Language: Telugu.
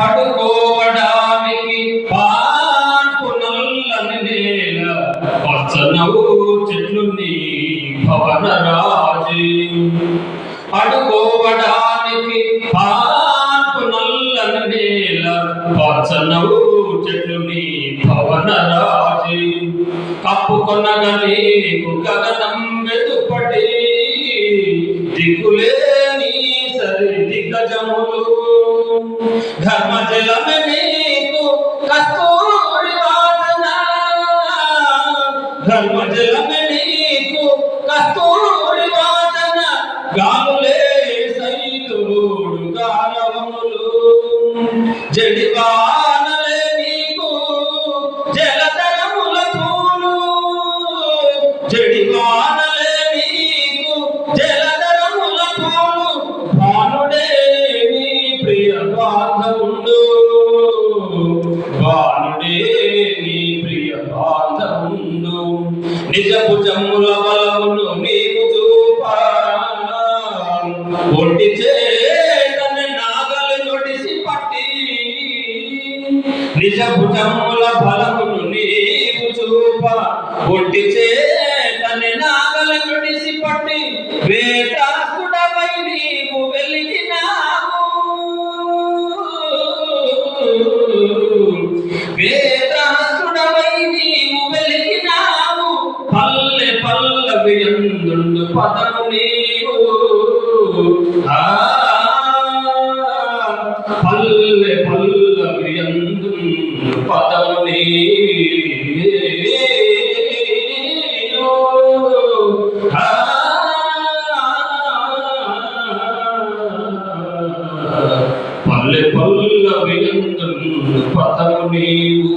పడుకోవడానికి పాన్పు నల్లని నేల పచ్చనవు చెట్లు నీ భవన రాజీ పడుకోవడానికి పాపు నల్లని నేల పచ్చనవు చెట్లు నీ భవన రాజీ కప్పుకొనగా నీకు గగనం సరి దిగ్గజములు ధర్మజలమే నీకు కస్తూరి వాసన. ధర్మజలమే నీకు కస్తూరి వాసన. గాలులే సైతుడు గాలవములు జడివానలే నిజపు జమ్ముల బలమును నీకు చూపా ఒంటి చేతని నాగలు నొడిసి పట్టి. నిజ భుజముల బలమును నీవు చూప. ఒంటి చేతని నాగలు నొడిసి పట్టి. వేటాసుడవై పల్లవి పదము నీవు. ఆ పల్లె పల్లవి పదము నీవు. ఆ పల్లె పల్లవి పదము నీవు.